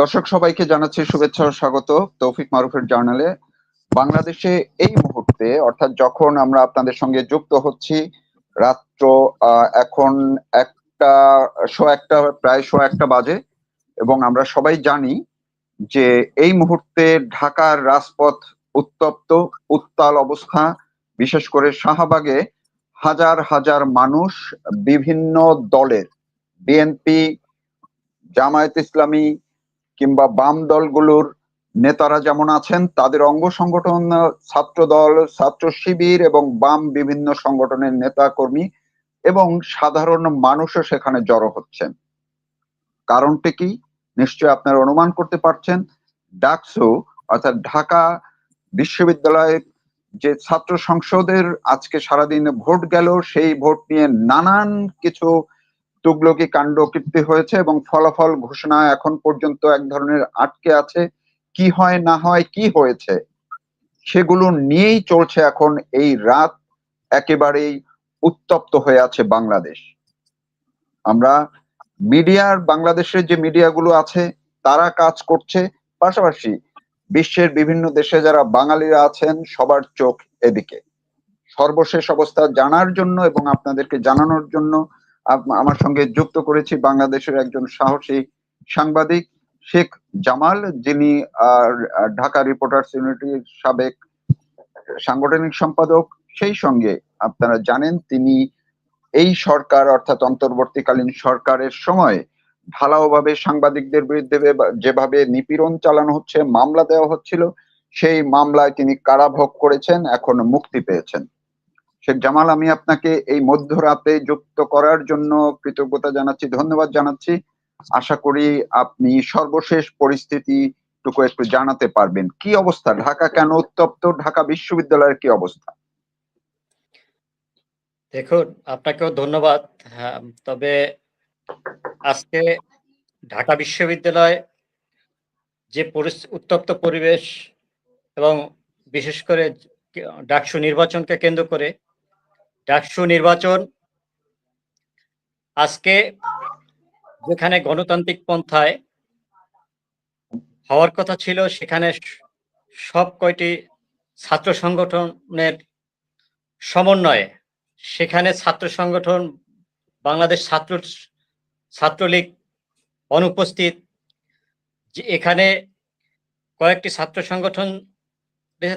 দর্শক, সবাইকে জানাচ্ছি শুভেচ্ছা ও স্বাগত তৌফিক মারুফের জার্নালে বাংলাদেশে এই মুহূর্তে, অর্থাৎ যখন আমরা আপনাদের সঙ্গে যুক্ত হচ্ছি, রাত্র এখন একটা শো একটা, প্রায় শো একটা বাজে, এবং আমরা সবাই জানি যে এই মুহূর্তে ঢাকার রাজপথ উত্তপ্ত, উত্তাল অবস্থা, বিশেষ করে শাহবাগে হাজার হাজার মানুষ বিভিন্ন দলের, বিএনপি, জামায়াত ইসলামী কিংবা বাম দলগুলোর নেতারা যেমন আছেন, তাদের অঙ্গ সংগঠন, ছাত্র দল, ছাত্র শিবির এবং বাম বিভিন্ন সংগঠনের নেতা কর্মী এবং সাধারণ মানুষও সেখানে জড়ো হচ্ছেন। কারণটি কি? নিশ্চয় আপনারা অনুমান করতে পারছেন, ডাকসু অর্থাৎ ঢাকা বিশ্ববিদ্যালয়ের যে ছাত্র সংসদের আজকে সারাদিন ভোট গেল, সেই ভোট নিয়ে নানান কিছু তুগলকি কাণ্ড কীর্তি হয়েছে এবং ফলাফল ঘোষণা এখন পর্যন্ত এক ধরনের আটকে আছে। কি হয়, না হয়, কি হয়েছে, সেগুলো নিয়েই চলছে এখন এই রাত একেবারেই উত্তপ্ত হয়ে আছে বাংলাদেশ। আমরা মিডিয়ার বাংলাদেশের যে মিডিয়াগুলো আছে, তারা কাজ করছে। পাশাপাশি বিশ্বের বিভিন্ন দেশে যারা বাঙালিরা আছেন, সবার চোখ এদিকে। সর্বশেষ অবস্থা জানার জন্য এবং আপনাদেরকে জানানোর জন্য আমার সঙ্গে যুক্ত করেছি বাংলাদেশের একজন সাহসী সাংবাদিক, শেখ জামাল, যিনি ঢাকা রিপোর্টার্স ইউনিটির সাবেক সাংগঠনিক সম্পাদক। সেই সঙ্গে আপনারা জানেন, তিনি এই সরকার, অর্থাৎ অন্তর্বর্তীকালীন সরকারের সময় ঢালাওভাবে সাংবাদিকদের বিরুদ্ধে যেভাবে নিপীড়ন চালানো হচ্ছে, মামলা দেওয়া হচ্ছিল, সেই মামলায় তিনি কারাভোগ করেছেন, এখন মুক্তি পেয়েছেন। শেখ জামাল আমি আপনাকে এই মধ্যরাতে যুক্ত করার জন্য কৃতজ্ঞতা জানাচ্ছি ধন্যবাদ জানাচ্ছি। আশা করি আপনি সর্বশেষ পরিস্থিতি টুকু একটু জানাতে পারবেন। কি অবস্থা? ঢাকা কেন উত্তপ্ত? ঢাকা বিশ্ববিদ্যালয়ের কি অবস্থা? দেখুন আপনাকেও ধন্যবাদ। হ্যাঁ, তবে আজকে ঢাকা বিশ্ববিদ্যালয় যে উত্তপ্ত পরিবেশ এবং বিশেষ করে ডাকসু নির্বাচনকে কেন্দ্র করে ডাকসু নির্বাচন। আজকে যেখানে গণতান্ত্রিক পন্থায় হওয়ার কথা ছিল, সেখানে সব কয়টি ছাত্র সংগঠনের সমন্বয়ে সেখানে ছাত্র সংগঠন, বাংলাদেশ ছাত্র, ছাত্রলীগ অনুপস্থিত। যে এখানে কয়েকটি ছাত্র সংগঠন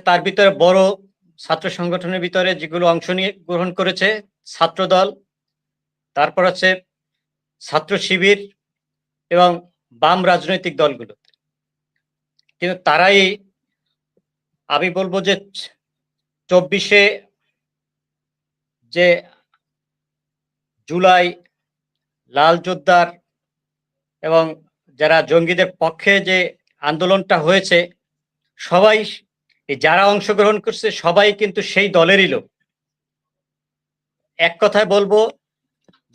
তার ভিতরে বড় ছাত্র সংগঠনের ভিতরে যেগুলো অংশ নিয়ে গ্রহণ করেছে ছাত্র দল তারপর হচ্ছে ছাত্র শিবির এবং বাম রাজনৈতিক দলগুলো। কিন্তু তারাই, আমি বলব যে চব্বিশে যে জুলাই লাল যোদ্ধার এবং যারা জঙ্গিদের পক্ষে যে আন্দোলনটা হয়েছে, সবাই যারা অংশগ্রহণ করছে, সবাই কিন্তু সেই দলেরই লোক। এক কথায় বলব,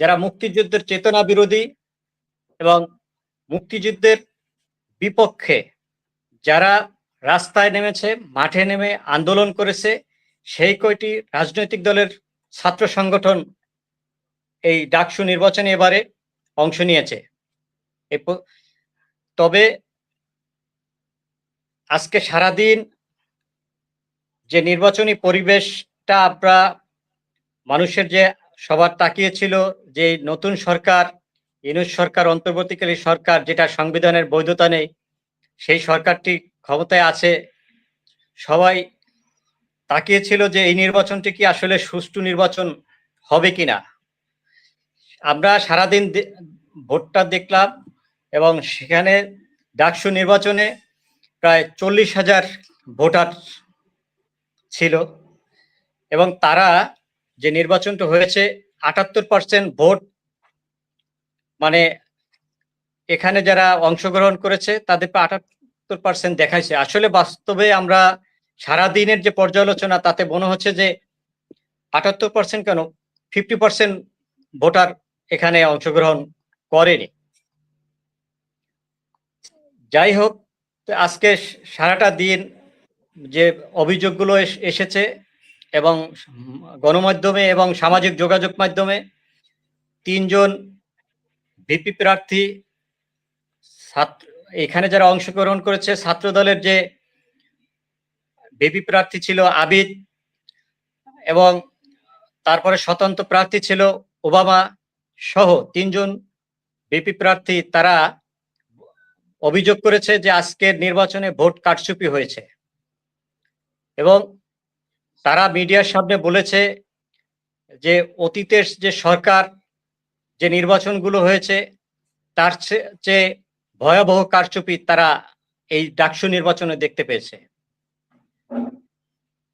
যারা মুক্তিযুদ্ধের চেতনা বিরোধী এবং মুক্তিযুদ্ধের বিপক্ষে যারা রাস্তায় নেমেছে, মাঠে নেমে আন্দোলন করেছে, সেই কয়টি রাজনৈতিক দলের ছাত্র সংগঠন এই ডাকসু নির্বাচনে এবারে অংশ নিয়েছে। তবে আজকে সারাদিন যে নির্বাচনী পরিবেশটা আমরা মানুষের যে সবার তাকিয়েছিল, যে নতুন সরকার, ইনুস সরকার, অন্তর্বর্তীকালীন সরকার, যেটা সংবিধানের বৈধতা নেই, সেই সরকারটি ক্ষমতায় আছে। সবাই তাকিয়েছিল যে এই নির্বাচনটি কি আসলে সুষ্ঠু নির্বাচন হবে কিনা। আমরা সারাদিন ভোটটা দেখলাম এবং সেখানে ডাকসু নির্বাচনে প্রায় চল্লিশ হাজার ভোটার ছিল এবং তারা যে নির্বাচনটা হয়েছে, আটাত্তর পার্সেন্ট ভোট মানে এখানে যারা অংশগ্রহণ করেছে তাদের আটাত্তর পার্সেন্ট দেখাইছে। আসলে বাস্তবে আমরা সারা দিনের যে পর্যালোচনা, তাতে মনে হচ্ছে যে আটাত্তর পার্সেন্ট কেন? ফিফটি পার্সেন্ট ভোটার এখানে অংশগ্রহণ করেনি। যাই হোক আজকে সারাটা দিন যে অভিযোগগুলো এস- এসেছে এবং গণমাধ্যমে এবং সামাজিক যোগাযোগ মাধ্যমে তিনজন ভিপি প্রার্থী ছাত্র, এখানে যারা অংশগ্রহণ করেছে ছাত্র দলের যে বেবি প্রার্থী ছিল আবিদ এবং তারপরে স্বতন্ত্র প্রার্থী ছিল ওবামা সহ তিনজন বিপি প্রার্থী তারা অভিযোগ করেছে যে আজকের নির্বাচনে ভোট কারচুপি হয়েছে। এবং তারা মিডিয়ার সামনে বলেছে যে অতীতের যে সরকার, যে নির্বাচনগুলো হয়েছে, তার চেয়ে ভয়াবহ কারচুপি তারা এই ডাকসু নির্বাচনে দেখতে পেয়েছে।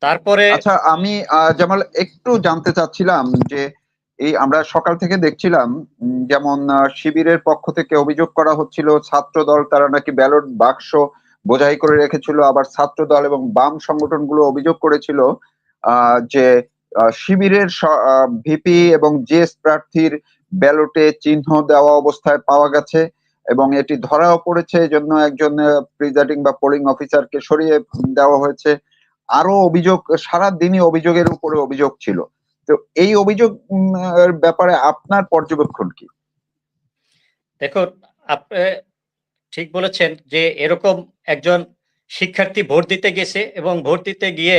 তারপরে আচ্ছা আমি জামাল, একটু জানতে চাচ্ছিলাম যে এই আমরা সকাল থেকে দেখছিলাম যেমন শিবিরের পক্ষ থেকে অভিযোগ করা হচ্ছিল ছাত্র দল তারা নাকি ব্যালট বাক্স বোঝাই করে রেখেছিল। আবার ছাত্র দল এবং বাম সংগঠনগুলো অভিযোগ করেছিল যে শিবিরের ভিপি এবং জিএস প্রার্থীর ব্যালটে চিহ্ন দেওয়া অবস্থায় পাওয়া গেছে এবং এটি ধরাও পড়েছে। এজন্য একজন প্রিজাইডিং বা পোলিং অফিসারকে সরিয়ে দেওয়া হয়েছে। আরও অভিযোগ, সারা দিনই অভিযোগের উপরে অভিযোগ ছিল। তো এই অভিযোগ ব্যাপারে আপনার পর্যবেক্ষণ কি? দেখুন ঠিক বলেছেন যে এরকম একজন শিক্ষার্থী ভোট দিতে গেছে এবং ভোট দিতে গিয়ে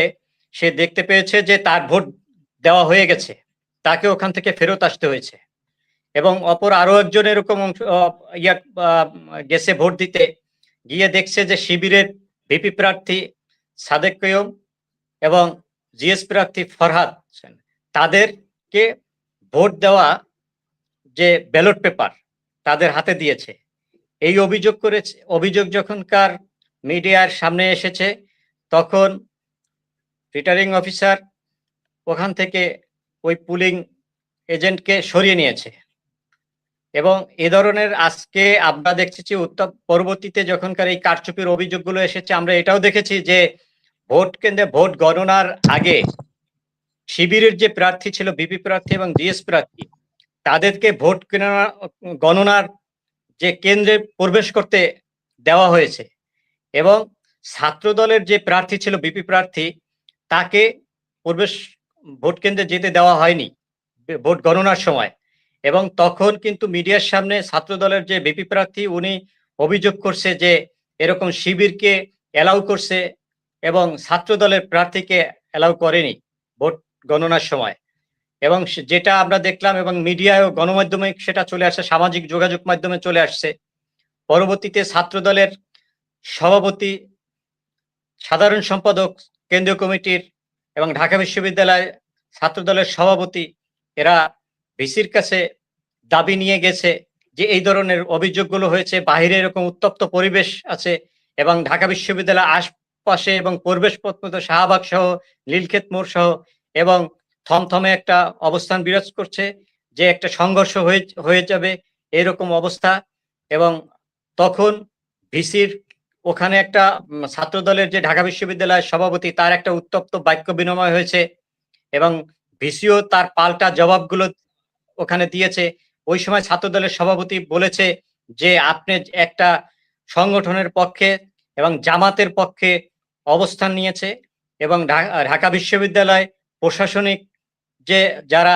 সে দেখতে পেয়েছে যে তার ভোট দেওয়া হয়ে গেছে। তাকে ওখান থেকে ফেরত আসতে হয়েছে। এবং অপর আরও একজন এরকম অংশ ইয়া গেছে ভোট দিতে, গিয়ে দেখছে যে শিবিরের ভিপি প্রার্থী সাদেক কয়ম এবং জিএস প্রার্থী ফরহাদ তাদেরকে ভোট দেওয়া যে ব্যালট পেপার তাদের হাতে দিয়েছে। এই অভিযোগ করেছে, অভিযোগ যখনকার মিডিয়ার সামনে এসেছে, তখন রিটার্নিং অফিসার ওখান থেকে ওই পুলিং এজেন্টকে সরিয়ে নিয়েছে। এবং এ ধরনের আজকে আমরা দেখছি উত্তর, পরবর্তীতে যখনকার এই কারচুপির অভিযোগগুলো এসেছে, আমরা এটাও দেখেছি যে ভোট কেন্দ্রে ভোট গণনার আগে শিবিরের যে প্রার্থী ছিল, বিপি প্রার্থী এবং জিএস প্রার্থী, তাদেরকে ভোট গণনার যে কেন্দ্রে প্রবেশ করতে দেওয়া হয়েছে এবং ছাত্র দলের যে প্রার্থী ছিল বিপি প্রার্থী, তাকে প্রবেশ ভোট কেন্দ্রে যেতে দেওয়া হয়নি ভোট গণনার সময়। এবং তখন কিন্তু মিডিয়ার সামনে ছাত্র দলের যে বিপি প্রার্থী, উনি অভিযোগ করছে যে এরকম শিবিরকে অ্যালাউ করছে এবং ছাত্র দলের প্রার্থীকে অ্যালাউ করেনি ভোট গণনার সময়। এবং যেটা আমরা দেখলাম এবং মিডিয়ায় ও গণমাধ্যমে সেটা চলে আসে, সামাজিক যোগাযোগ মাধ্যমে চলে আসছে। পরবর্তীতে ছাত্র দলের সভাপতি, সাধারণ সম্পাদক, কেন্দ্রীয় কমিটির এবং ঢাকা বিশ্ববিদ্যালয় ছাত্র দলের সভাপতি, এরা ভিসির কাছে দাবি নিয়ে গেছে যে এই ধরনের অভিযোগগুলো হয়েছে, বাহিরে এরকম উত্তপ্ত পরিবেশ আছে এবং ঢাকা বিশ্ববিদ্যালয়ের আশপাশে এবং পরিবেশ শাহবাগ সহ, নীলক্ষেত মোড় সহ এবং থমথমে একটা অবস্থান বিরাজ করছে যে একটা সংঘর্ষ হয়ে যাবে এরকম অবস্থা এবং তখন ভিসির ওখানে একটা ছাত্র দলের যে ঢাকা বিশ্ববিদ্যালয়ের সভাপতি তার একটা উত্তপ্ত বাক্য বিনিময় হয়েছে এবং ভিসিও তার পাল্টা জবাবগুলো ওখানে দিয়েছে। ওই সময় ছাত্র দলের সভাপতি বলেছে যে আপনি একটা সংগঠনের পক্ষে এবং জামাতের পক্ষে অবস্থান নিয়েছে এবং ঢাকা বিশ্ববিদ্যালয় প্রশাসনিক যে যারা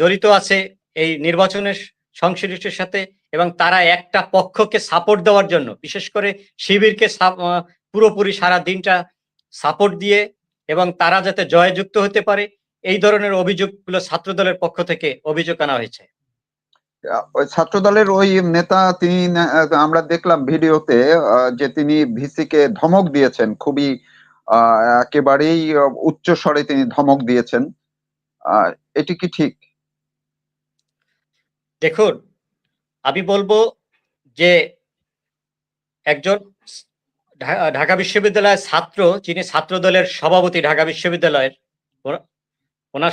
জড়িত আছে এই নির্বাচনের সংশ্লিষ্টের সাথে এবং তারা একটা পক্ষকে সাপোর্ট দেওয়ার জন্য, বিশেষ করে শিবিরকে পুরোপুরি সারা দিনটা সাপোর্ট দিয়ে এবং তারা যাতে জয়যুক্ত হতে পারে, এই ধরনের অভিযোগগুলো ছাত্র দলের পক্ষ থেকে অভিযোগ আনা হয়েছে। ছাত্র দলের ওই নেতা তিনি আমরা দেখলাম ভিডিওতে যে তিনি ভিসিকে ধমক দিয়েছেন, খুবই একেবারেই উচ্চ স্বরে তিনি ধমক দিয়েছেন। এটি কি ঠিক? দেখুন আমি বলব যে একজন ঢাকা বিশ্ববিদ্যালয়ের ছাত্র যিনি ছাত্র দলের সভাপতি ঢাকা বিশ্ববিদ্যালয়ের ওনার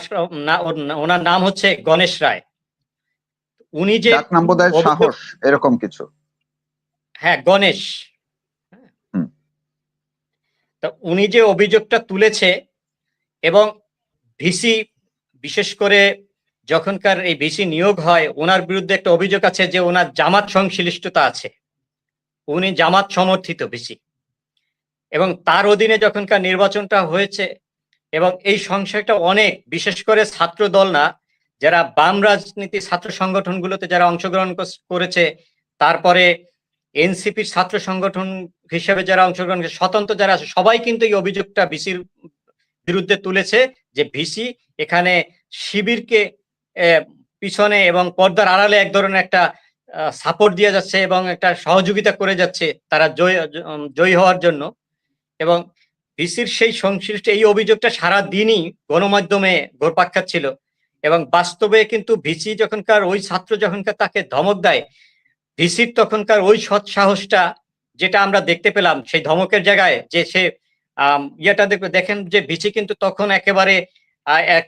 ওনার নাম হচ্ছে গণেশ রায়। উনি যে নাম অভিযোগ- সাহস এরকম কিছু। হ্যাঁ গণেশ। তা উনি যে অভিযোগটা তুলেছে এবং ভিসি বিশেষ করে যখনকার এই ভিসি নিয়োগ হয়, ওনার বিরুদ্ধে একটা অভিযোগ আছে যে ওনার জামাত সংশ্লিষ্টতা আছে। উনি জামাত সমর্থিত ভিসি। এবং তার অধীনে যখনকার নির্বাচনটা হয়েছে এবং এই সংশয়টা অনেক, বিশেষ করে ছাত্র দল না, যারা বাম রাজনীতি ছাত্র সংগঠনগুলোতে যারা অংশগ্রহণ করেছে, তারপরে এনসিপির ছাত্র সংগঠন হিসেবে যারা অংশগ্রহণ স্বতন্ত্র যারা আছে, সবাই কিন্তু এই অভিযোগটা ভিসির বিরুদ্ধে তুলেছে যে ভিসি এখানে শিবিরকে পিছনে এবং পর্দার আড়ালে এক ধরনের একটা সাপোর্ট দিয়ে যাচ্ছে এবং একটা সহযোগিতা করে যাচ্ছে তারা জয় জয়ী হওয়ার জন্য। এবং ভিসির সেই সংশ্লিষ্ট এই অভিযোগটা সারা দিনই গণমাধ্যমে ঘোরপাক খাচ্ছিল। এবং বাস্তবে কিন্তু ভিসি যখনকার, ওই ছাত্র যখনকার তাকে ধমক দেয় ভিসির তখনকার ওই সৎ সাহসটা যেটা আমরা দেখতে পেলাম, সেই ধমকের জায়গায় যে সে ইয়েটা দেখেন যে ভিসি কিন্তু তখন একেবারে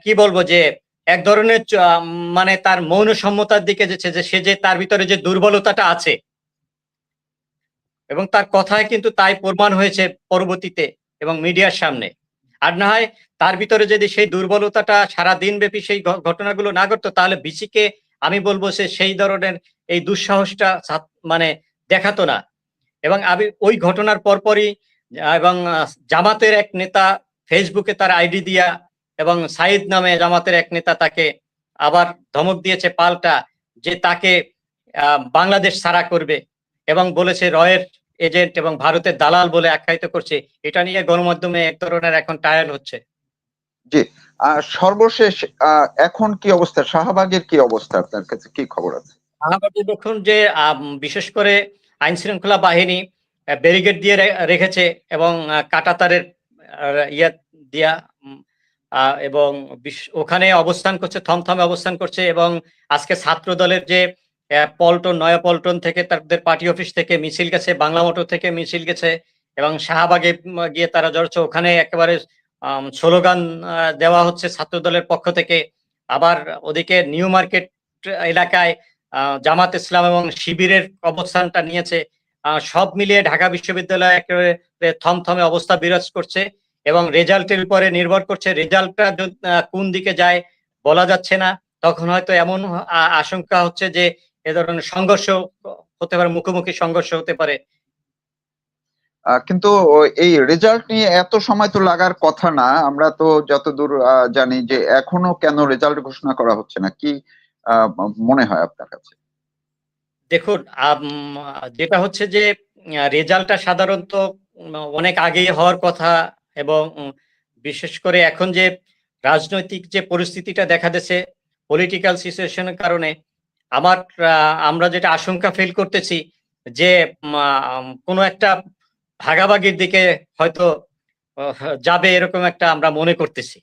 কি বলব যে এক ধরনের মানে তার মৌন সম্মতার দিকে যেছে যে সে যে তার ভিতরে যে দুর্বলতাটা আছে। এবং তার কথায় কিন্তু তাই প্রমাণ হয়েছে পরবর্তীতে এবং মিডিয়ার সামনে। আর না হয় তার ভিতরে যদি সেই দুর্বলতাটা সারা দিন ব্যাপী সেই ঘটনাগুলো না ঘটতো, তাহলে বিসিকে আমি বলব সে সেই ধরনের এই দুঃসাহসটা মানে দেখাতো না। এবং আমি ওই ঘটনার পরপরই, এবং জামাতের এক নেতা ফেসবুকে তার আইডি দিয়া এবং সাইদ নামে জামাতের এক নেতা তাকে আবার ধমক দিয়েছে পাল্টা যে তাকে বাংলাদেশ সারা করবে এবং বলেছে রয়ের এজেন্ট এবং ভারতের দালাল বলে আখ্যায়িত করছে। এটা নিয়ে গণমাধ্যমে এক ধরনের এখন ট্রায়াল হচ্ছে। জি সর্বশেষ এখন কি অবস্থা? শাহবাগের কি অবস্থা আপনার কাছে? কি খবর আছে? দেখুন যে বিশেষ করে আইন শৃঙ্খলা বাহিনী ব্যারিকেড দিয়ে রেখেছে এবং কাঁটাতারের ইয়া দিয়া এবং ওখানে অবস্থান করছে, থমথমে অবস্থান করছে এবং আজকে ছাত্র দলের যে পল্টন, নয়া পল্টন থেকে তাদের পার্টি অফিস থেকে মিছিল গেছে, বাংলা মোটর থেকে মিছিল গেছে এবং শাহবাগে গিয়ে তারা জড়ছে। ওখানে একেবারে স্লোগান দেওয়া হচ্ছে ছাত্র দলের পক্ষ থেকে। আবার ওদিকে নিউ মার্কেট এলাকায় জামাত ইসলাম এবং শিবিরের অবস্থানটা নিয়েছে। সব মিলিয়ে ঢাকা বিশ্ববিদ্যালয় একেবারে থমথমে অবস্থা বিরাজ করছে এবং রেজাল্টের উপরে নির্ভর করছে। রেজাল্টটা কোন দিকে যায় বলা যাচ্ছে না। তখন হয়তো এমন আশঙ্কা হচ্ছে যে এ ধরনের সংঘর্ষ হতে পারে, মুখোমুখি সংঘর্ষ হতে পারে। কিন্তু এই রেজাল্ট নিয়ে এত সময় তো লাগার কথা না। আমরা তো যতদূর জানি যে এখনও কেন রেজাল্ট ঘোষণা করা হচ্ছে না। কি মনে হয় আপনার কাছে? দেখুন যেটা হচ্ছে যে রেজাল্টটা সাধারণত অনেক আগেই হওয়ার কথা এবং বিশেষ করে এখন যে রাজনৈতিক যে পরিস্থিতিটা দেখা দিচ্ছে পলিটিক্যাল সিচুয়েশনের কারণে আমার আমরা যেটা আশঙ্কা ফিল করতেছি যে কোনো একটা ভাগাভাগির দিকে হয়তো যাবে এরকম একটা আমরা মনে করতেছি।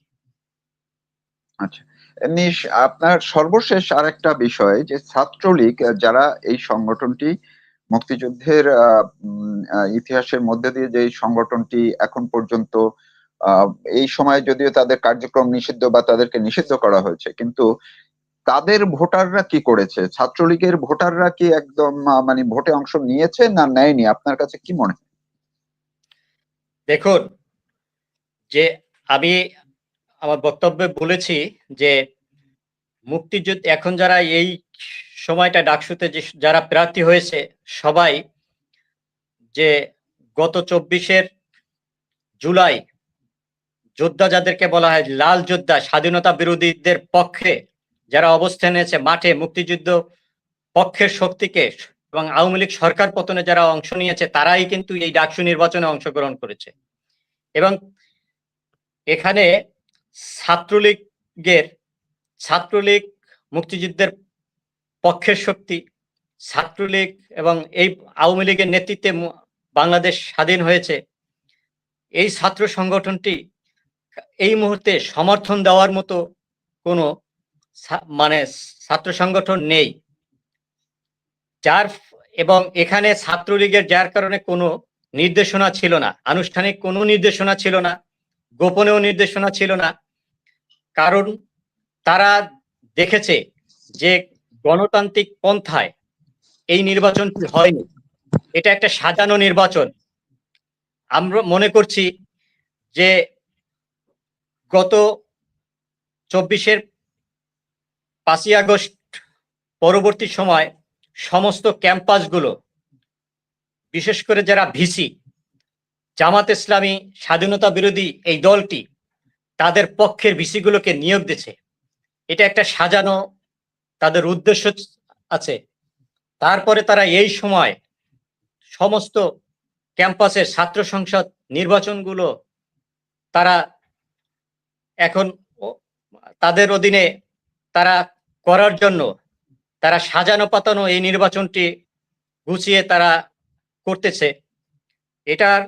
আচ্ছা। আপনার সর্বশেষ আরেকটা বিষয় যে ছাত্রলীগ যারা এই সংগঠনটি মুক্তিযুদ্ধের ইতিহাসের মধ্যে দিয়ে যে সংগঠনটি এখন পর্যন্ত এই সময় যদিও তাদের কার্যক্রম নিষিদ্ধ বা তাদেরকে নিষিদ্ধ করা হয়েছে, কিন্তু তাদের ভোটাররা কি করেছে? ছাত্রলীগের ভোটাররা কি একদম মানে ভোটে অংশ নিয়েছে না নেয়নি? আপনার কাছে কি মনে হয়? দেখুন, যে আমি আমার বক্তব্যে বলেছি যে মুক্তিযুদ্ধ, এখন যারা এই সময়টা ডাকসুতে যে যারা প্রার্থী হয়েছে সবাই, যে গত চব্বিশের জুলাই যোদ্ধা যাদেরকে বলা হয় লাল যোদ্ধা, স্বাধীনতা বিরোধীদের পক্ষে যারা অবস্থান নিয়েছে মাঠে মুক্তিযুদ্ধ পক্ষের শক্তিকে এবং আওয়ামী লীগ সরকার পতনে যারা অংশ নিয়েছে তারাই কিন্তু এই ডাকসু নির্বাচনে অংশগ্রহণ করেছে। এবং এখানে ছাত্রলীগের, ছাত্রলীগ মুক্তিযুদ্ধের পক্ষের শক্তি, ছাত্রলীগ এবং এই আওয়ামী লীগের নেতৃত্বে বাংলাদেশ স্বাধীন হয়েছে। এই ছাত্র সংগঠনটি এই মুহূর্তে সমর্থন দেওয়ার মতো কোনো মানে ছাত্র সংগঠন নেই। যার এবং এখানে ছাত্রলীগের যার কারণে কোনো নির্দেশনা ছিল না, আনুষ্ঠানিক কোনো নির্দেশনা ছিল না, গোপনেও নির্দেশনা ছিল না। কারণ তারা দেখেছে যে গণতান্ত্রিক পন্থায় এই নির্বাচনটি হয়নি। এটা একটা সাজানো নির্বাচন। আমরা মনে করছি যে গত চব্বিশের পাঁচই আগস্ট পরবর্তী সময় সমস্ত ক্যাম্পাসগুলো, বিশেষ করে যারা ভিসি, জামাত ইসলামী স্বাধীনতা বিরোধী এই দলটি তাদের পক্ষের ভিসিগুলোকে নিয়োগ দিচ্ছে। এটা একটা সাজানো তাদের উদ্দেশ্য আছে। তারপরে তারা এই সময় সমস্ত ক্যাম্পাসের ছাত্র সংসদ নির্বাচনগুলো তারা এখন তাদের অধীনে তারা করার জন্য তারা সাজানো পাতানো এই নির্বাচনটি গুছিয়ে তারা করতেছে। এটার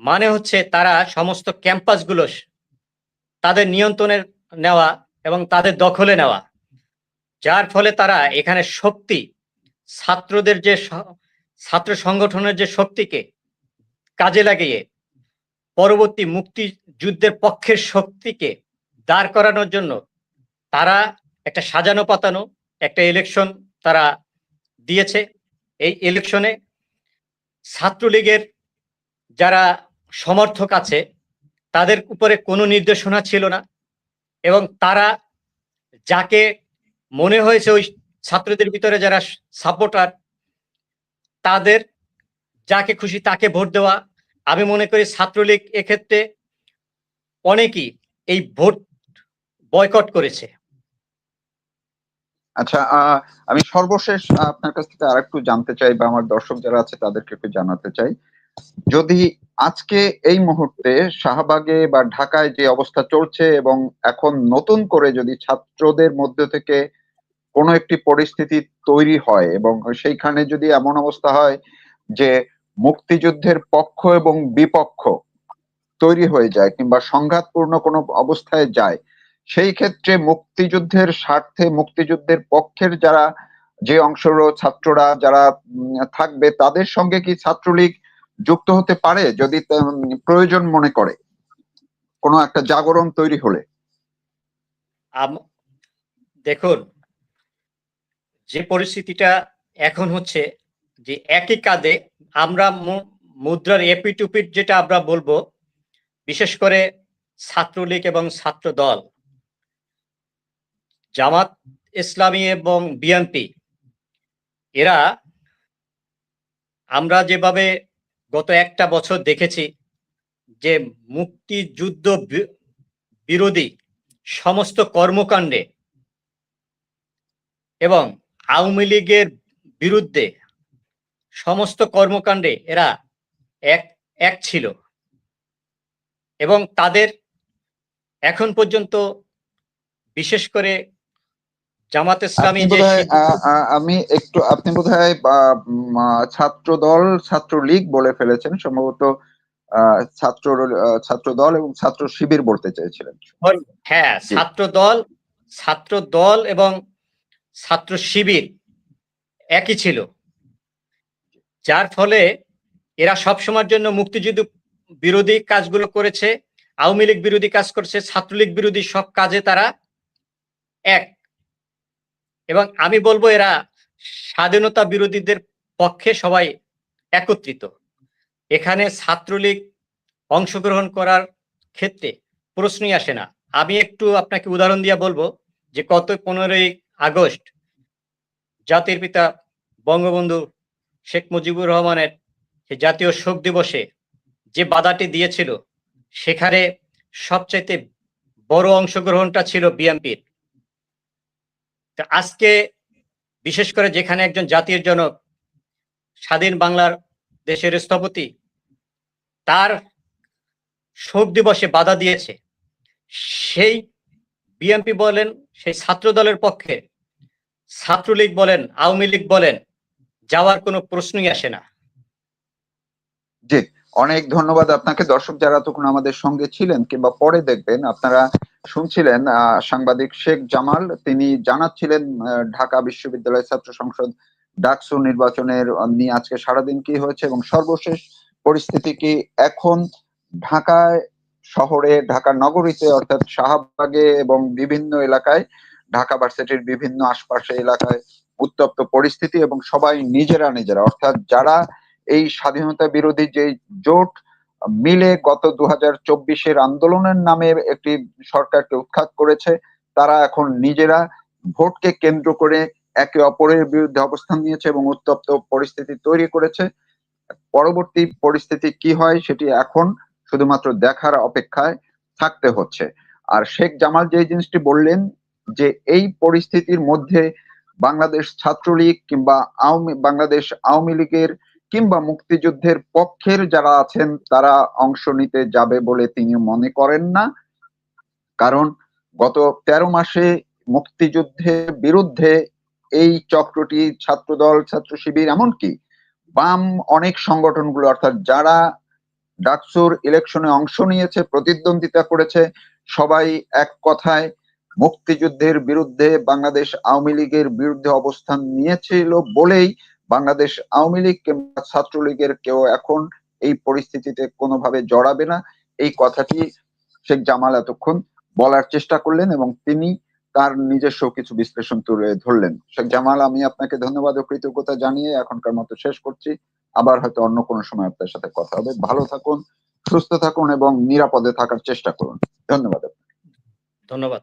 মানে হচ্ছে তারা সমস্ত ক্যাম্পাসগুলো তাদের নিয়ন্ত্রণে নেওয়া এবং তাদের দখলে নেওয়া। যার ফলে তারা এখানে শক্তি, ছাত্রদের যে ছাত্র সংগঠনের যে শক্তিকে কাজে লাগিয়ে পরবর্তী মুক্তিযুদ্ধের পক্ষের শক্তিকে দাঁড় করানোর জন্য তারা একটা সাজানো পাতানো, একটা ইলেকশন তারা দিয়েছে। এই ইলেকশনে ছাত্রলীগের যারা সমর্থক আছে তাদের উপরে কোনো নির্দেশনা ছিল না। এবং তারা যাকে মনে হয়েছে ওই ছাত্রদের ভিতরে যারা সাপোর্টার, তাদের যাকে খুশি তাকে ভোট দেওয়া। আমি মনে করি ছাত্রলীগ এক্ষেত্রে অনেকেই এই ভোট বয়কট করেছে। আচ্ছা আমি সর্বশেষ আপনার কাছ থেকে আরেকটু জানতে চাই বা আমার দর্শক যারা আছে তাদেরকে একটু জানাতে চাই। যদি আজকে এই মুহূর্তে শাহবাগে বা ঢাকায় যে অবস্থা চলছে এবং এখন নতুন করে যদি ছাত্রদের মধ্যে থেকে কোনো একটি পরিস্থিতি তৈরি হয় এবং সেইখানে যদি এমন অবস্থা হয় যে মুক্তিযুদ্ধের পক্ষ এবং বিপক্ষ তৈরি হয়ে যায় কিংবা সংঘাতপূর্ণ কোনো অবস্থায় যায়, সেই ক্ষেত্রে মুক্তিযুদ্ধের স্বার্থে, মুক্তিযুদ্ধের পক্ষের যারা যে অংশের ছাত্ররা, যারা থাকবে, তাদের সঙ্গে কি ছাত্রলীগ যুক্ত হতে পারে যদি প্রয়োজন মনে করে। কোনো একটা জাগরণ তৈরি হলে। দেখুন, যে পরিস্থিতিটা এখন হচ্ছে যে একই কাঁধে আমরা মুদ্রার এপি টুপিট যেটা আমরা বলব, বিশেষ করে ছাত্রলীগ এবং ছাত্র দল জামাত ইসলামী এবং বিএনপি, এরা আমরা যেভাবে গত একটা বছর দেখেছি যে মুক্তিযুদ্ধ বিরোধী সমস্ত কর্মকাণ্ডে এবং আওয়ামী লীগের বিরুদ্ধে সমস্ত কর্মকাণ্ডে এরা এক এক ছিল। এবং তাদের এখন পর্যন্ত বিশেষ করে জামাত ইসলামী যে আমি একটু আপনি বোধহয় ছাত্র দল ছাত্র লীগ বলে ফেলেছেন সম্ভবত ছাত্র ছাত্র দল এবং ছাত্র শিবির বলতে চেয়েছিলেন। হ্যাঁ। ছাত্র দল ছাত্র দল এবং ছাত্র শিবির একই ছিল। যার ফলে এরা সবসময়ের জন্য মুক্তিযুদ্ধ বিরোধী কাজগুলো করেছে আওয়ামী লীগ বিরোধী কাজ করছে ছাত্রলীগ বিরোধী সব কাজে তারা এক। এবং আমি বলব এরা স্বাধীনতা বিরোধীদের পক্ষে সবাই একত্রিত। এখানে ছাত্রলীগ অংশগ্রহণ করার ক্ষেত্রে প্রশ্নই আসে না। আমি একটু আপনাকে উদাহরণ দিয়ে বলব যে কত পনেরোই আগস্ট জাতির পিতা বঙ্গবন্ধু শেখ মুজিবুর রহমানের জাতীয় শোক দিবসে যে বাধাটি দিয়েছিল, সেখানে সবচাইতে বড় অংশগ্রহণটা ছিল বিএনপির। আজকে বিশেষ করে যেখানে একজন জাতির জনক স্বাধীন বাংলার দেশের স্থপতি, তার শোক দিবসে বাধা দিয়েছে, সেই বিএনপি বলেন, সেই ছাত্র দলের পক্ষে ছাত্রলীগ বলেন, আওয়ামী লীগ বলেন, যাওয়ার কোনো প্রশ্নই আসে না। জি, অনেক ধন্যবাদ আপনাকে। দর্শক যারা তখন আমাদের সঙ্গে ছিলেন কিংবা পরে দেখবেন, আপনারা শুনছিলেন সাংবাদিক শেখ জামাল। তিনি জানাচ্ছিলেন ঢাকা বিশ্ববিদ্যালয় ছাত্র সংসদ ডাকসু নির্বাচনের নিয়ে আজকে সারাদিন কি হয়েছে এবং সর্বশেষ পরিস্থিতি কি? এখন ঢাকায় শহরে ঢাকা নগরীতে, অর্থাৎ শাহবাগে এবং বিভিন্ন এলাকায়, ঢাকা ভার্সিটির বিভিন্ন আশপাশে এলাকায় উত্তপ্ত পরিস্থিতি এবং সবাই নিজেরা নিজেরা। অর্থাৎ যারা এই স্বাধীনতা বিরোধী যে জোট মিলে গত দু হাজার চব্বিশের আন্দোলনের নামে একটি সরকারকে উৎখাত করেছে। তারা এখন নিজেরা ভোটকে কেন্দ্র করে একে অপরের বিরুদ্ধে অবস্থান নিয়েছে এবং উত্তপ্ত পরিস্থিতি তৈরি করেছে। পরবর্তী পরিস্থিতি কি হয় সেটি এখন শুধুমাত্র দেখার অপেক্ষায় থাকতে হচ্ছে। আর শেখ জামাল যে জিনিসটি বললেন যে এই পরিস্থিতির মধ্যে বাংলাদেশ ছাত্রলীগ কিংবা আওয়ামী, বাংলাদেশ আওয়ামী লীগের কিংবা মুক্তিযুদ্ধের পক্ষের যারা আছেন, তারা অংশ নিতে যাবে বলে তিনি মনে করেন না। কারণ গত তেরো মাসে মুক্তিযুদ্ধের বিরুদ্ধে এই চক্রটি ছাত্রদল, ছাত্র শিবির, এমনকি বাম অনেক সংগঠনগুলো, অর্থাৎ যারা ডাকসুর ইলেকশনে অংশ নিয়েছে, প্রতিদ্বন্দ্বিতা করেছে, সবাই এক কথায় মুক্তিযুদ্ধের বিরুদ্ধে বাংলাদেশ আওয়ামী লীগের বিরুদ্ধে অবস্থান নিয়েছিল বলেই বাংলাদেশ আওয়ামী লীগ কিংবা ছাত্রলীগের কেউ এখন এই পরিস্থিতিতে কোনোভাবে জড়াবে না। এই কথাটি শেখ জামাল এতক্ষণ বলার চেষ্টা করলেন এবং তিনি তার নিজস্ব কিছু বিশ্লেষণ তুলে ধরলেন। শেখ জামাল, আমি আপনাকে ধন্যবাদ ও কৃতজ্ঞতা জানিয়ে এখনকার মতো শেষ করছি। আবার হয়তো অন্য কোনো সময় আপনার সাথে কথা হবে। ভালো থাকুন, সুস্থ থাকুন এবং নিরাপদে থাকার চেষ্টা করুন। ধন্যবাদ ধন্যবাদ।